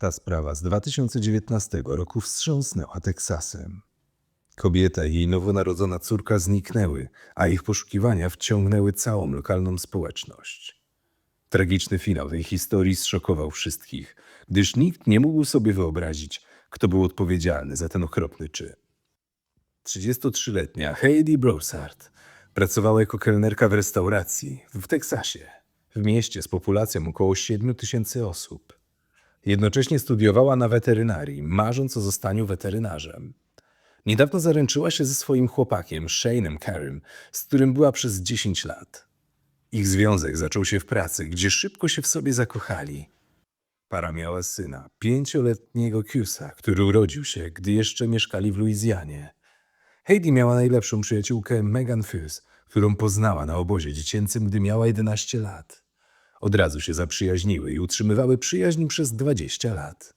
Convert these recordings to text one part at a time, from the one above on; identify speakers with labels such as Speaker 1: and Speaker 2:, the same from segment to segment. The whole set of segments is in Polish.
Speaker 1: Ta sprawa z 2019 roku wstrząsnęła Teksasem. Kobieta i jej nowonarodzona córka zniknęły, a ich poszukiwania wciągnęły całą lokalną społeczność. Tragiczny finał tej historii zszokował wszystkich, gdyż nikt nie mógł sobie wyobrazić, kto był odpowiedzialny za ten okropny czyn. 33-letnia Heidi Broussard pracowała jako kelnerka w restauracji w Teksasie, w mieście z populacją około 7 tysięcy osób. Jednocześnie studiowała na weterynarii, marząc o zostaniu weterynarzem. Niedawno zaręczyła się ze swoim chłopakiem, Shane'em Carrym, z którym była przez 10 lat. Ich związek zaczął się w pracy, gdzie szybko się w sobie zakochali. Para miała syna, pięcioletniego Cusa, który urodził się, gdy jeszcze mieszkali w Luizjanie. Heidi miała najlepszą przyjaciółkę Megan Fuse, którą poznała na obozie dziecięcym, gdy miała 11 lat. Od razu się zaprzyjaźniły i utrzymywały przyjaźń przez 20 lat.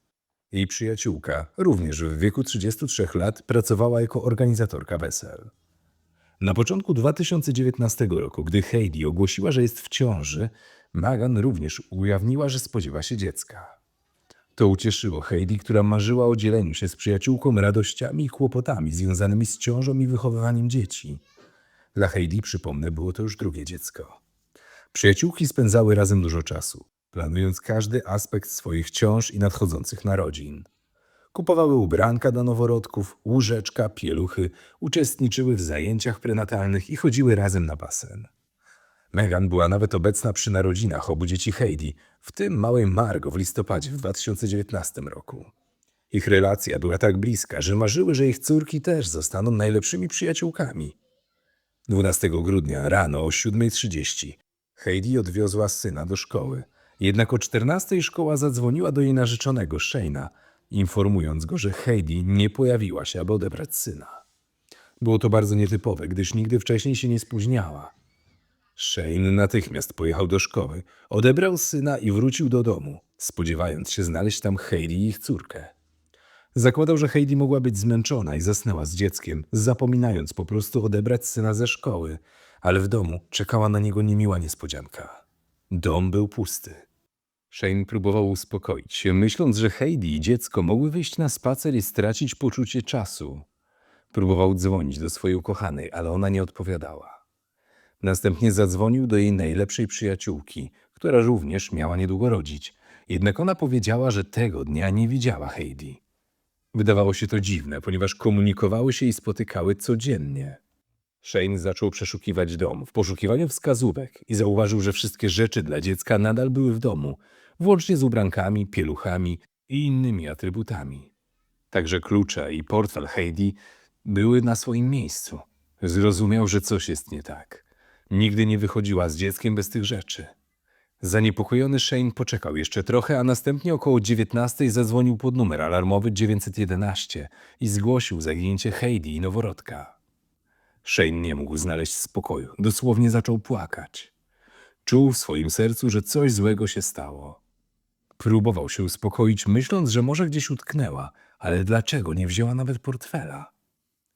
Speaker 1: Jej przyjaciółka, również w wieku 33 lat, pracowała jako organizatorka wesel. Na początku 2019 roku, gdy Heidi ogłosiła, że jest w ciąży, Megan również ujawniła, że spodziewa się dziecka. To ucieszyło Heidi, która marzyła o dzieleniu się z przyjaciółką radościami i kłopotami związanymi z ciążą i wychowywaniem dzieci. Dla Heidi, przypomnę, było to już drugie dziecko. Przyjaciółki spędzały razem dużo czasu, planując każdy aspekt swoich ciąż i nadchodzących narodzin. Kupowały ubranka dla noworodków, łóżeczka, pieluchy, uczestniczyły w zajęciach prenatalnych i chodziły razem na basen. Megan była nawet obecna przy narodzinach obu dzieci Heidi, w tym małej Margo w listopadzie w 2019 roku. Ich relacja była tak bliska, że marzyły, że ich córki też zostaną najlepszymi przyjaciółkami. 12 grudnia rano o 7.30 Heidi odwiozła syna do szkoły. Jednak o 14.00 szkoła zadzwoniła do jej narzeczonego Shane'a, informując go, że Heidi nie pojawiła się, aby odebrać syna. Było to bardzo nietypowe, gdyż nigdy wcześniej się nie spóźniała. Shane natychmiast pojechał do szkoły, odebrał syna i wrócił do domu, spodziewając się znaleźć tam Heidi i ich córkę. Zakładał, że Heidi mogła być zmęczona i zasnęła z dzieckiem, zapominając po prostu odebrać syna ze szkoły, ale w domu czekała na niego niemiła niespodzianka. Dom był pusty. Shane próbował uspokoić się, myśląc, że Heidi i dziecko mogły wyjść na spacer i stracić poczucie czasu. Próbował dzwonić do swojej ukochanej, ale ona nie odpowiadała. Następnie zadzwonił do jej najlepszej przyjaciółki, która również miała niedługo rodzić. Jednak ona powiedziała, że tego dnia nie widziała Heidi. Wydawało się to dziwne, ponieważ komunikowały się i spotykały codziennie. Shane zaczął przeszukiwać dom w poszukiwaniu wskazówek i zauważył, że wszystkie rzeczy dla dziecka nadal były w domu, włącznie z ubrankami, pieluchami i innymi atrybutami. Także klucze i portfel Heidi były na swoim miejscu. Zrozumiał, że coś jest nie tak. Nigdy nie wychodziła z dzieckiem bez tych rzeczy. Zaniepokojony Shane poczekał jeszcze trochę, a następnie około 19 zadzwonił pod numer alarmowy 911 i zgłosił zaginięcie Heidi i noworodka. Shane nie mógł znaleźć spokoju, dosłownie zaczął płakać. Czuł w swoim sercu, że coś złego się stało. Próbował się uspokoić, myśląc, że może gdzieś utknęła, ale dlaczego nie wzięła nawet portfela?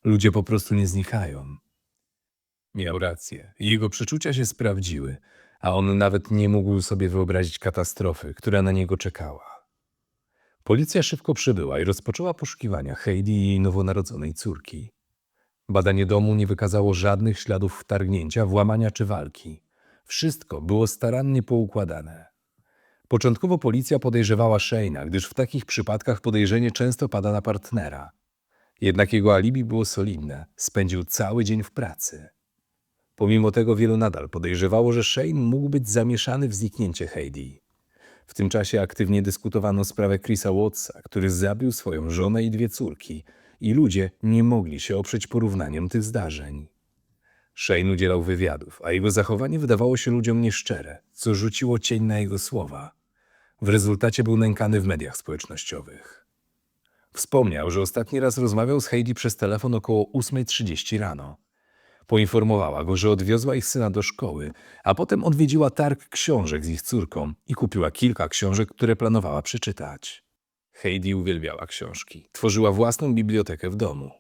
Speaker 1: Ludzie po prostu nie znikają. Miał rację. Jego przeczucia się sprawdziły, a on nawet nie mógł sobie wyobrazić katastrofy, która na niego czekała. Policja szybko przybyła i rozpoczęła poszukiwania Heidi i jej nowonarodzonej córki. Badanie domu nie wykazało żadnych śladów wtargnięcia, włamania czy walki. Wszystko było starannie poukładane. Początkowo policja podejrzewała Shane'a, gdyż w takich przypadkach podejrzenie często pada na partnera. Jednak jego alibi było solidne. Spędził cały dzień w pracy. Pomimo tego wielu nadal podejrzewało, że Shane mógł być zamieszany w zniknięcie Heidi. W tym czasie aktywnie dyskutowano sprawę Chrisa Wattsa, który zabił swoją żonę i dwie córki i ludzie nie mogli się oprzeć porównaniom tych zdarzeń. Shane udzielał wywiadów, a jego zachowanie wydawało się ludziom nieszczere, co rzuciło cień na jego słowa. W rezultacie był nękany w mediach społecznościowych. Wspomniał, że ostatni raz rozmawiał z Heidi przez telefon około 8.30 rano. Poinformowała go, że odwiozła ich syna do szkoły, a potem odwiedziła targ książek z ich córką i kupiła kilka książek, które planowała przeczytać. Heidi uwielbiała książki. Tworzyła własną bibliotekę w domu.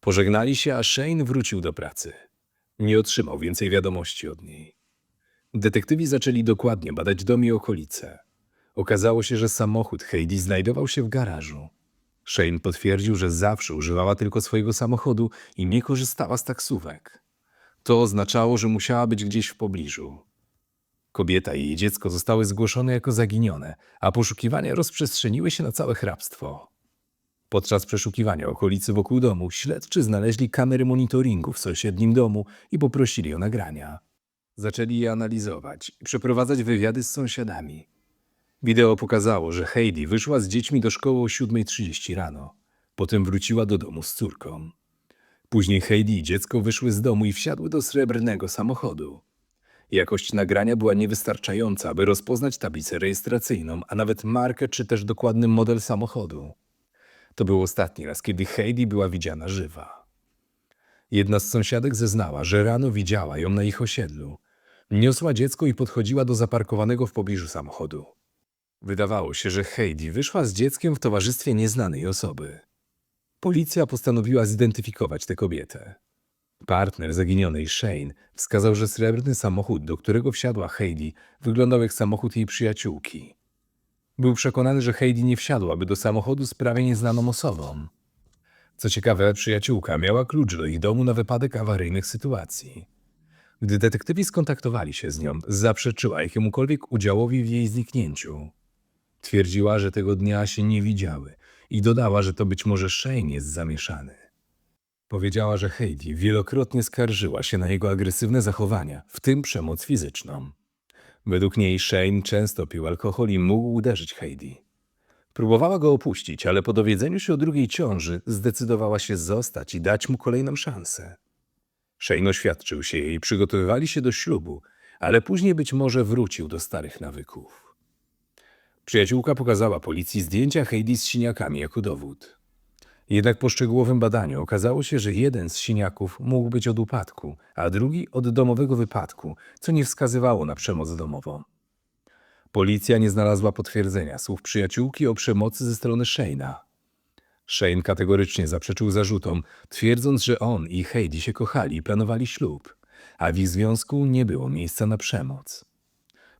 Speaker 1: Pożegnali się, a Shane wrócił do pracy. Nie otrzymał więcej wiadomości od niej. Detektywi zaczęli dokładnie badać dom i okolice. Okazało się, że samochód Heidi znajdował się w garażu. Shane potwierdził, że zawsze używała tylko swojego samochodu i nie korzystała z taksówek. To oznaczało, że musiała być gdzieś w pobliżu. Kobieta i jej dziecko zostały zgłoszone jako zaginione, a poszukiwania rozprzestrzeniły się na całe hrabstwo. Podczas przeszukiwania okolicy wokół domu śledczy znaleźli kamery monitoringu w sąsiednim domu i poprosili o nagrania. Zaczęli je analizować i przeprowadzać wywiady z sąsiadami. Wideo pokazało, że Heidi wyszła z dziećmi do szkoły o 7.30 rano. Potem wróciła do domu z córką. Później Heidi i dziecko wyszły z domu i wsiadły do srebrnego samochodu. Jakość nagrania była niewystarczająca, aby rozpoznać tablicę rejestracyjną, a nawet markę czy też dokładny model samochodu. To był ostatni raz, kiedy Heidi była widziana żywa. Jedna z sąsiadek zeznała, że rano widziała ją na ich osiedlu. Niosła dziecko i podchodziła do zaparkowanego w pobliżu samochodu. Wydawało się, że Heidi wyszła z dzieckiem w towarzystwie nieznanej osoby. Policja postanowiła zidentyfikować tę kobietę. Partner zaginionej Shane wskazał, że srebrny samochód, do którego wsiadła Heidi, wyglądał jak samochód jej przyjaciółki. Był przekonany, że Heidi nie wsiadłaby do samochodu z prawie nieznaną osobą. Co ciekawe, przyjaciółka miała klucz do ich domu na wypadek awaryjnych sytuacji. Gdy detektywi skontaktowali się z nią, zaprzeczyła jakiemukolwiek udziałowi w jej zniknięciu. Twierdziła, że tego dnia się nie widziały i dodała, że to być może Shane jest zamieszany. Powiedziała, że Heidi wielokrotnie skarżyła się na jego agresywne zachowania, w tym przemoc fizyczną. Według niej Shane często pił alkohol i mógł uderzyć Heidi. Próbowała go opuścić, ale po dowiedzeniu się o drugiej ciąży zdecydowała się zostać i dać mu kolejną szansę. Shane oświadczył się jej przygotowywali się do ślubu, ale później być może wrócił do starych nawyków. Przyjaciółka pokazała policji zdjęcia Heidi z siniakami jako dowód. Jednak po szczegółowym badaniu okazało się, że jeden z siniaków mógł być od upadku, a drugi od domowego wypadku, co nie wskazywało na przemoc domową. Policja nie znalazła potwierdzenia słów przyjaciółki o przemocy ze strony Shane'a. Shane kategorycznie zaprzeczył zarzutom, twierdząc, że on i Heidi się kochali i planowali ślub, a w ich związku nie było miejsca na przemoc.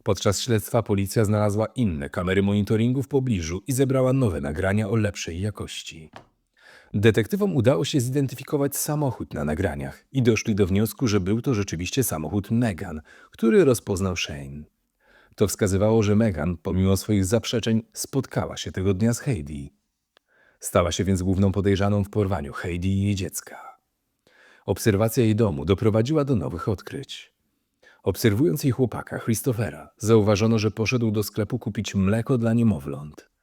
Speaker 1: Podczas śledztwa policja znalazła inne kamery monitoringu w pobliżu i zebrała nowe nagrania o lepszej jakości. Detektywom udało się zidentyfikować samochód na nagraniach i doszli do wniosku, że był to rzeczywiście samochód Megan, który rozpoznał Shane. To wskazywało, że Megan, pomimo swoich zaprzeczeń, spotkała się tego dnia z Heidi. Stała się więc główną podejrzaną w porwaniu Heidi i jej dziecka. Obserwacja jej domu doprowadziła do nowych odkryć. Obserwując jej chłopaka, Christophera, zauważono, że poszedł do sklepu kupić mleko dla niemowląt.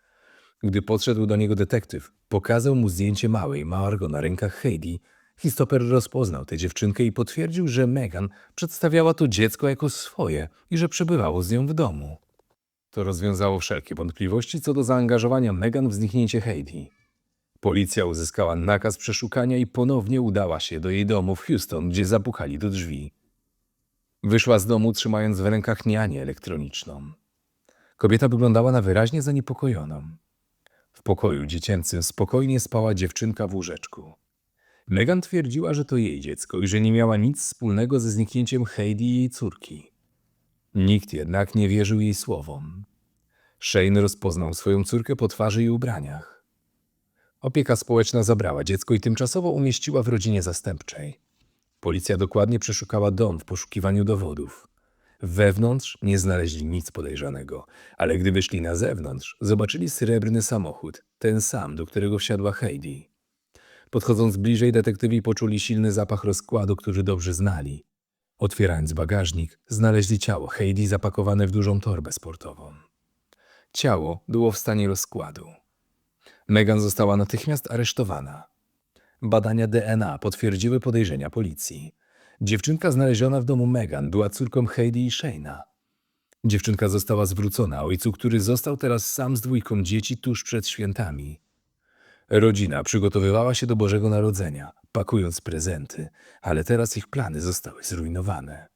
Speaker 1: Gdy podszedł do niego detektyw, pokazał mu zdjęcie małej Margo na rękach Heidi. Christopher rozpoznał tę dziewczynkę i potwierdził, że Megan przedstawiała to dziecko jako swoje i że przebywało z nią w domu. To rozwiązało wszelkie wątpliwości co do zaangażowania Megan w zniknięcie Heidi. Policja uzyskała nakaz przeszukania i ponownie udała się do jej domu w Houston, gdzie zapukali do drzwi. Wyszła z domu trzymając w rękach nianię elektroniczną. Kobieta wyglądała na wyraźnie zaniepokojoną. W pokoju dziecięcym spokojnie spała dziewczynka w łóżeczku. Megan twierdziła, że to jej dziecko i że nie miała nic wspólnego ze zniknięciem Heidi i jej córki. Nikt jednak nie wierzył jej słowom. Shane rozpoznał swoją córkę po twarzy i ubraniach. Opieka społeczna zabrała dziecko i tymczasowo umieściła w rodzinie zastępczej. Policja dokładnie przeszukała dom w poszukiwaniu dowodów. Wewnątrz nie znaleźli nic podejrzanego, ale gdy wyszli na zewnątrz, zobaczyli srebrny samochód, ten sam, do którego wsiadła Heidi. Podchodząc bliżej, detektywi poczuli silny zapach rozkładu, który dobrze znali. Otwierając bagażnik, znaleźli ciało Heidi zapakowane w dużą torbę sportową. Ciało było w stanie rozkładu. Megan została natychmiast aresztowana. Badania DNA potwierdziły podejrzenia policji. Dziewczynka znaleziona w domu Megan była córką Heidi i Shayna. Dziewczynka została zwrócona ojcu, który został teraz sam z dwójką dzieci tuż przed świętami. Rodzina przygotowywała się do Bożego Narodzenia, pakując prezenty, ale teraz ich plany zostały zrujnowane.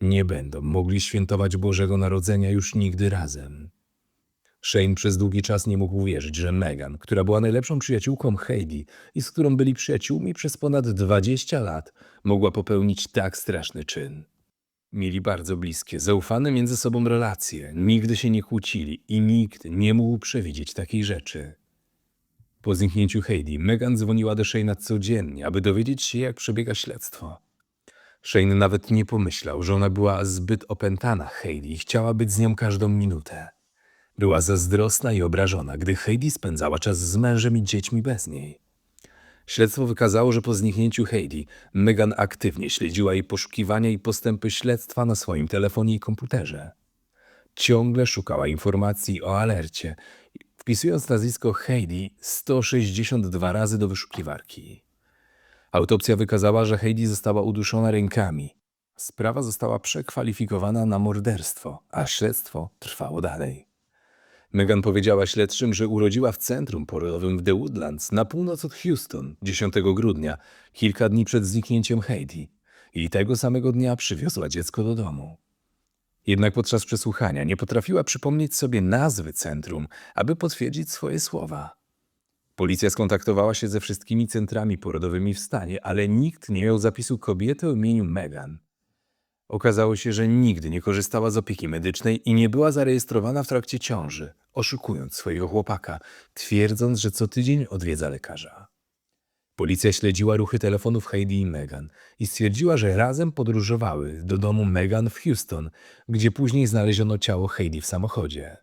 Speaker 1: Nie będą mogli świętować Bożego Narodzenia już nigdy razem. Shane przez długi czas nie mógł uwierzyć, że Megan, która była najlepszą przyjaciółką Heidi i z którą byli przyjaciółmi przez ponad 20 lat, mogła popełnić tak straszny czyn. Mieli bardzo bliskie, zaufane między sobą relacje, nigdy się nie kłócili i nikt nie mógł przewidzieć takiej rzeczy. Po zniknięciu Heidi, Megan dzwoniła do Shane'a codziennie, aby dowiedzieć się, jak przebiega śledztwo. Shane nawet nie pomyślał, że ona była zbyt opętana Heidi i chciała być z nią każdą minutę. Była zazdrosna i obrażona, gdy Heidi spędzała czas z mężem i dziećmi bez niej. Śledztwo wykazało, że po zniknięciu Heidi, Megan aktywnie śledziła jej poszukiwania i postępy śledztwa na swoim telefonie i komputerze. Ciągle szukała informacji o alercie, wpisując nazwisko Heidi 162 razy do wyszukiwarki. Autopsja wykazała, że Heidi została uduszona rękami. Sprawa została przekwalifikowana na morderstwo, a śledztwo trwało dalej. Megan powiedziała śledczym, że urodziła w centrum porodowym w The Woodlands na północ od Houston 10 grudnia, kilka dni przed zniknięciem Heidi i tego samego dnia przywiozła dziecko do domu. Jednak podczas przesłuchania nie potrafiła przypomnieć sobie nazwy centrum, aby potwierdzić swoje słowa. Policja skontaktowała się ze wszystkimi centrami porodowymi w stanie, ale nikt nie miał zapisu kobiety o imieniu Megan. Okazało się, że nigdy nie korzystała z opieki medycznej i nie była zarejestrowana w trakcie ciąży, oszukując swojego chłopaka, twierdząc, że co tydzień odwiedza lekarza. Policja śledziła ruchy telefonów Heidi i Megan i stwierdziła, że razem podróżowały do domu Megan w Houston, gdzie później znaleziono ciało Heidi w samochodzie.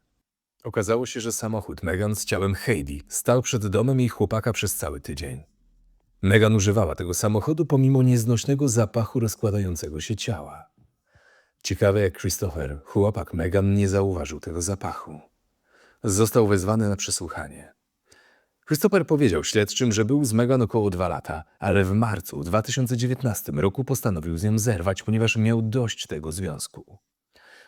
Speaker 1: Okazało się, że samochód Megan z ciałem Heidi stał przed domem jej chłopaka przez cały tydzień. Megan używała tego samochodu pomimo nieznośnego zapachu rozkładającego się ciała. Ciekawe jak Christopher, chłopak Megan, nie zauważył tego zapachu. Został wezwany na przesłuchanie. Christopher powiedział śledczym, że był z Megan około dwa lata, ale w marcu 2019 roku postanowił z nią zerwać, ponieważ miał dość tego związku.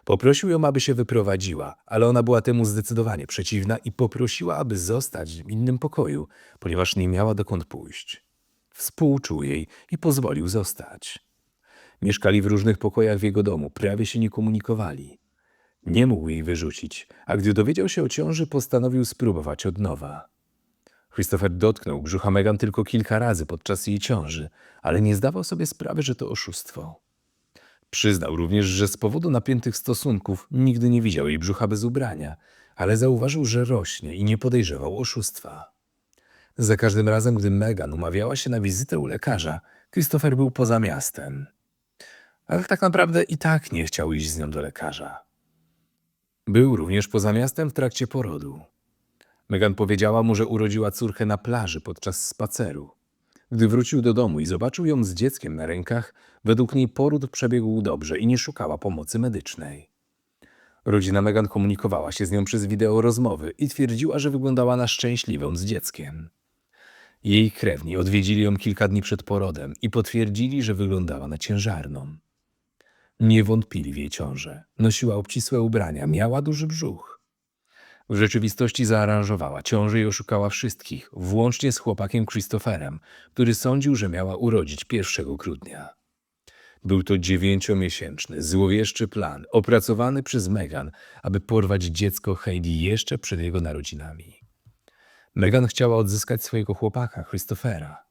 Speaker 1: Poprosił ją, aby się wyprowadziła, ale ona była temu zdecydowanie przeciwna i poprosiła, aby zostać w innym pokoju, ponieważ nie miała dokąd pójść. Współczuł jej i pozwolił zostać. Mieszkali w różnych pokojach w jego domu, prawie się nie komunikowali. Nie mógł jej wyrzucić, a gdy dowiedział się o ciąży, postanowił spróbować od nowa. Christopher dotknął brzucha Megan tylko kilka razy podczas jej ciąży, ale nie zdawał sobie sprawy, że to oszustwo. Przyznał również, że z powodu napiętych stosunków nigdy nie widział jej brzucha bez ubrania, ale zauważył, że rośnie i nie podejrzewał oszustwa. Za każdym razem, gdy Megan umawiała się na wizytę u lekarza, Christopher był poza miastem. Ale tak naprawdę i tak nie chciał iść z nią do lekarza. Był również poza miastem w trakcie porodu. Megan powiedziała mu, że urodziła córkę na plaży podczas spaceru. Gdy wrócił do domu i zobaczył ją z dzieckiem na rękach, według niej poród przebiegł dobrze i nie szukała pomocy medycznej. Rodzina Megan komunikowała się z nią przez wideo rozmowy i twierdziła, że wyglądała na szczęśliwą z dzieckiem. Jej krewni odwiedzili ją kilka dni przed porodem i potwierdzili, że wyglądała na ciężarną. Nie wątpili w jej ciążę. Nosiła obcisłe ubrania, miała duży brzuch. W rzeczywistości zaaranżowała ciążę i oszukała wszystkich, włącznie z chłopakiem Christopherem, który sądził, że miała urodzić 1 grudnia. Był to dziewięciomiesięczny, złowieszczy plan, opracowany przez Megan, aby porwać dziecko Heidi jeszcze przed jego narodzinami. Megan chciała odzyskać swojego chłopaka, Christophera.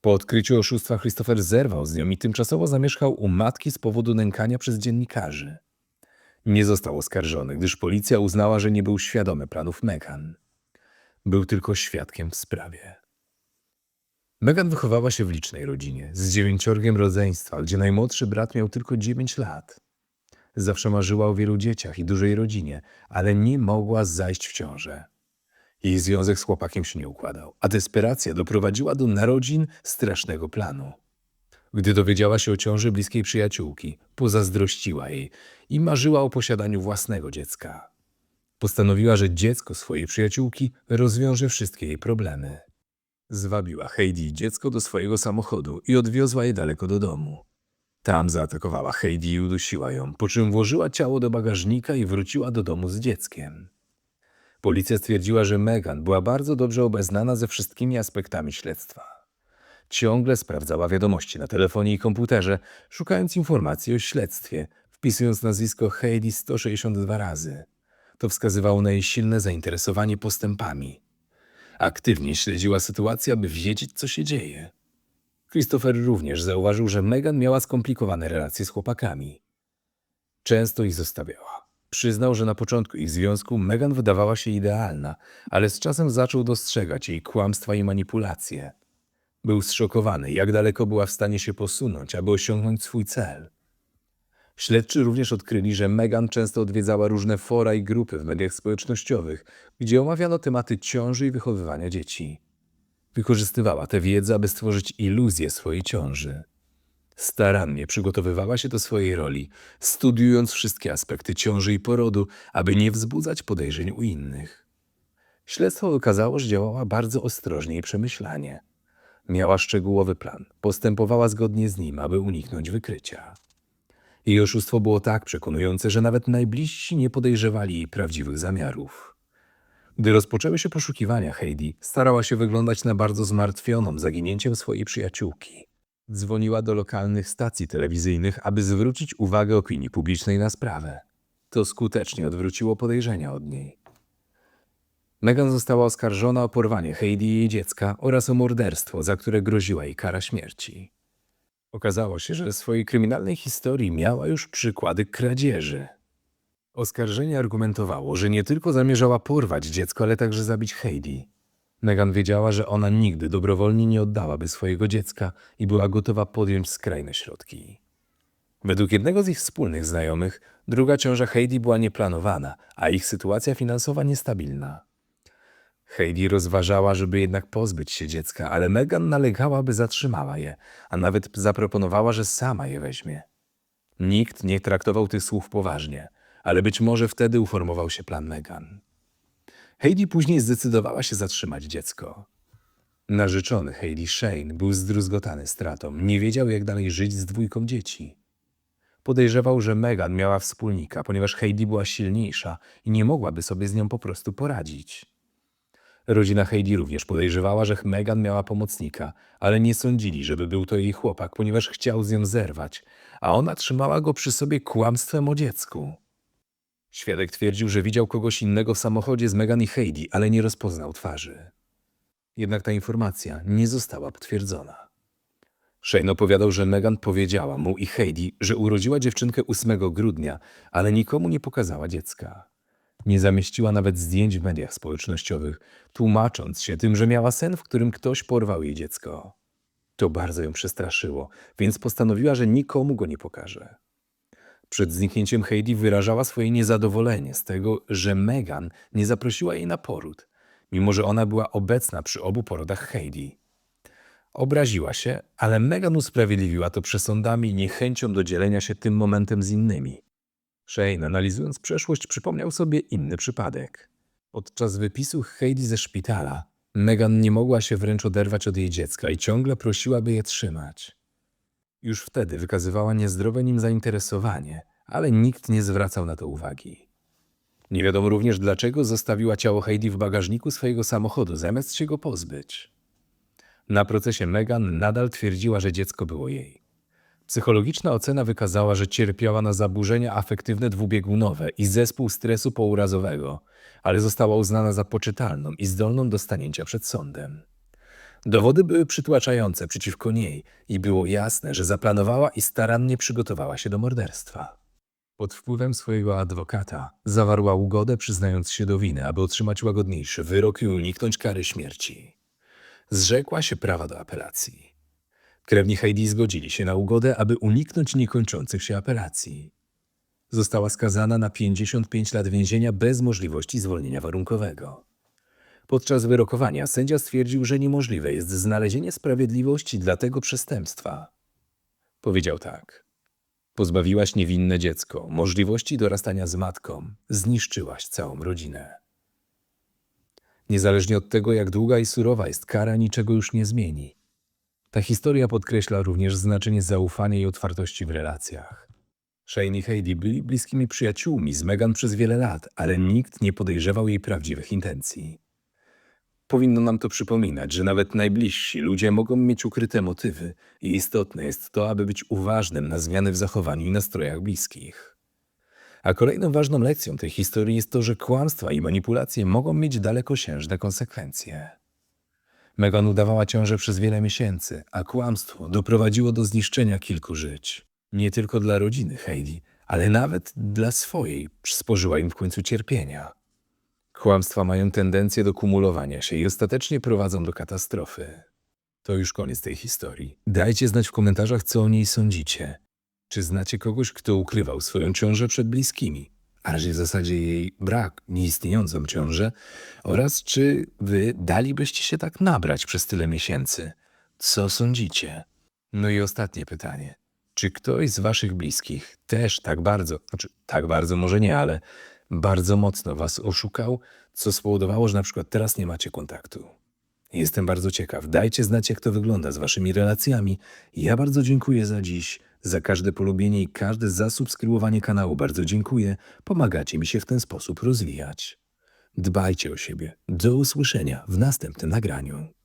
Speaker 1: Po odkryciu oszustwa Christopher zerwał z nią i tymczasowo zamieszkał u matki z powodu nękania przez dziennikarzy. Nie został oskarżony, gdyż policja uznała, że nie był świadomy planów Megan. Był tylko świadkiem w sprawie. Megan wychowała się w licznej rodzinie, z dziewięciorgiem rodzeństwa, gdzie najmłodszy brat miał tylko dziewięć lat. Zawsze marzyła o wielu dzieciach i dużej rodzinie, ale nie mogła zajść w ciążę. Jej związek z chłopakiem się nie układał, a desperacja doprowadziła do narodzin strasznego planu. Gdy dowiedziała się o ciąży bliskiej przyjaciółki, pozazdrościła jej i marzyła o posiadaniu własnego dziecka. Postanowiła, że dziecko swojej przyjaciółki rozwiąże wszystkie jej problemy. Zwabiła Heidi i dziecko do swojego samochodu i odwiozła je daleko do domu. Tam zaatakowała Heidi i udusiła ją, po czym włożyła ciało do bagażnika i wróciła do domu z dzieckiem. Policja stwierdziła, że Megan była bardzo dobrze obeznana ze wszystkimi aspektami śledztwa. Ciągle sprawdzała wiadomości na telefonie i komputerze, szukając informacji o śledztwie, wpisując nazwisko Heidi 162 razy. To wskazywało na jej silne zainteresowanie postępami. Aktywnie śledziła sytuację, aby wiedzieć, co się dzieje. Christopher również zauważył, że Megan miała skomplikowane relacje z chłopakami. Często ich zostawiała. Przyznał, że na początku ich związku Megan wydawała się idealna, ale z czasem zaczął dostrzegać jej kłamstwa i manipulacje. Był zszokowany, jak daleko była w stanie się posunąć, aby osiągnąć swój cel. Śledczy również odkryli, że Megan często odwiedzała różne fora i grupy w mediach społecznościowych, gdzie omawiano tematy ciąży i wychowywania dzieci. Wykorzystywała tę wiedzę, aby stworzyć iluzję swojej ciąży. Starannie przygotowywała się do swojej roli, studiując wszystkie aspekty ciąży i porodu, aby nie wzbudzać podejrzeń u innych. Śledztwo okazało, że działała bardzo ostrożnie i przemyślanie. Miała szczegółowy plan, postępowała zgodnie z nim, aby uniknąć wykrycia. Jej oszustwo było tak przekonujące, że nawet najbliżsi nie podejrzewali jej prawdziwych zamiarów. Gdy rozpoczęły się poszukiwania Heidi, starała się wyglądać na bardzo zmartwioną zaginięciem swojej przyjaciółki. Dzwoniła do lokalnych stacji telewizyjnych, aby zwrócić uwagę opinii publicznej na sprawę. To skutecznie odwróciło podejrzenia od niej. Megan została oskarżona o porwanie Heidi i jej dziecka oraz o morderstwo, za które groziła jej kara śmierci. Okazało się, że w swojej kryminalnej historii miała już przykłady kradzieży. Oskarżenie argumentowało, że nie tylko zamierzała porwać dziecko, ale także zabić Heidi. Megan wiedziała, że ona nigdy dobrowolnie nie oddałaby swojego dziecka i była gotowa podjąć skrajne środki. Według jednego z ich wspólnych znajomych, druga ciąża Heidi była nieplanowana, a ich sytuacja finansowa niestabilna. Heidi rozważała, żeby jednak pozbyć się dziecka, ale Megan nalegała, by zatrzymała je, a nawet zaproponowała, że sama je weźmie. Nikt nie traktował tych słów poważnie, ale być może wtedy uformował się plan Megan. Heidi później zdecydowała się zatrzymać dziecko. Narzeczony Heidi Shane był zdruzgotany stratą, nie wiedział jak dalej żyć z dwójką dzieci. Podejrzewał, że Megan miała wspólnika, ponieważ Heidi była silniejsza i nie mogłaby sobie z nią po prostu poradzić. Rodzina Heidi również podejrzewała, że Megan miała pomocnika, ale nie sądzili, żeby był to jej chłopak, ponieważ chciał z nią zerwać, a ona trzymała go przy sobie kłamstwem o dziecku. Świadek twierdził, że widział kogoś innego w samochodzie z Megan i Heidi, ale nie rozpoznał twarzy. Jednak ta informacja nie została potwierdzona. Shane opowiadał, że Megan powiedziała mu i Heidi, że urodziła dziewczynkę 8 grudnia, ale nikomu nie pokazała dziecka. Nie zamieściła nawet zdjęć w mediach społecznościowych, tłumacząc się tym, że miała sen, w którym ktoś porwał jej dziecko. To bardzo ją przestraszyło, więc postanowiła, że nikomu go nie pokaże. Przed zniknięciem Heidi wyrażała swoje niezadowolenie z tego, że Megan nie zaprosiła jej na poród, mimo że ona była obecna przy obu porodach Heidi. Obraziła się, ale Megan usprawiedliwiła to przesądami i niechęcią do dzielenia się tym momentem z innymi. Shane, analizując przeszłość, przypomniał sobie inny przypadek. Podczas wypisu Heidi ze szpitala, Megan nie mogła się wręcz oderwać od jej dziecka i ciągle prosiła, by je trzymać. Już wtedy wykazywała niezdrowe nim zainteresowanie, ale nikt nie zwracał na to uwagi. Nie wiadomo również, dlaczego zostawiła ciało Heidi w bagażniku swojego samochodu, zamiast się go pozbyć. Na procesie Megan nadal twierdziła, że dziecko było jej. Psychologiczna ocena wykazała, że cierpiała na zaburzenia afektywne dwubiegunowe i zespół stresu pourazowego, ale została uznana za poczytalną i zdolną do stanięcia przed sądem. Dowody były przytłaczające przeciwko niej i było jasne, że zaplanowała i starannie przygotowała się do morderstwa. Pod wpływem swojego adwokata zawarła ugodę, przyznając się do winy, aby otrzymać łagodniejszy wyrok i uniknąć kary śmierci. Zrzekła się prawa do apelacji. Krewni Heidi zgodzili się na ugodę, aby uniknąć niekończących się apelacji. Została skazana na 55 lat więzienia bez możliwości zwolnienia warunkowego. Podczas wyrokowania sędzia stwierdził, że niemożliwe jest znalezienie sprawiedliwości dla tego przestępstwa. Powiedział tak. Pozbawiłaś niewinne dziecko możliwości dorastania z matką, zniszczyłaś całą rodzinę. Niezależnie od tego, jak długa i surowa jest kara, niczego już nie zmieni. Ta historia podkreśla również znaczenie zaufania i otwartości w relacjach. Shane i Heidi byli bliskimi przyjaciółmi z Megan przez wiele lat, ale nikt nie podejrzewał jej prawdziwych intencji. Powinno nam to przypominać, że nawet najbliżsi ludzie mogą mieć ukryte motywy i istotne jest to, aby być uważnym na zmiany w zachowaniu i nastrojach bliskich. A kolejną ważną lekcją tej historii jest to, że kłamstwa i manipulacje mogą mieć dalekosiężne konsekwencje. Megan udawała ciążę przez wiele miesięcy, a kłamstwo doprowadziło do zniszczenia kilku żyć. Nie tylko dla rodziny Heidi, ale nawet dla swojej spożyła im w końcu cierpienia. Kłamstwa mają tendencję do kumulowania się i ostatecznie prowadzą do katastrofy. To już koniec tej historii. Dajcie znać w komentarzach, co o niej sądzicie. Czy znacie kogoś, kto ukrywał swoją ciążę przed bliskimi, a raczej w zasadzie jej brak, nieistniejącą ciążę, oraz czy wy dalibyście się tak nabrać przez tyle miesięcy? Co sądzicie? No i ostatnie pytanie. Czy ktoś z waszych bliskich też tak bardzo, znaczy tak bardzo może nie, ale bardzo mocno was oszukał, co spowodowało, że na przykład teraz nie macie kontaktu? Jestem bardzo ciekaw. Dajcie znać, jak to wygląda z waszymi relacjami. Ja bardzo dziękuję za dziś, za każde polubienie i każde zasubskrybowanie kanału. Bardzo dziękuję. Pomagacie mi się w ten sposób rozwijać. Dbajcie o siebie. Do usłyszenia w następnym nagraniu.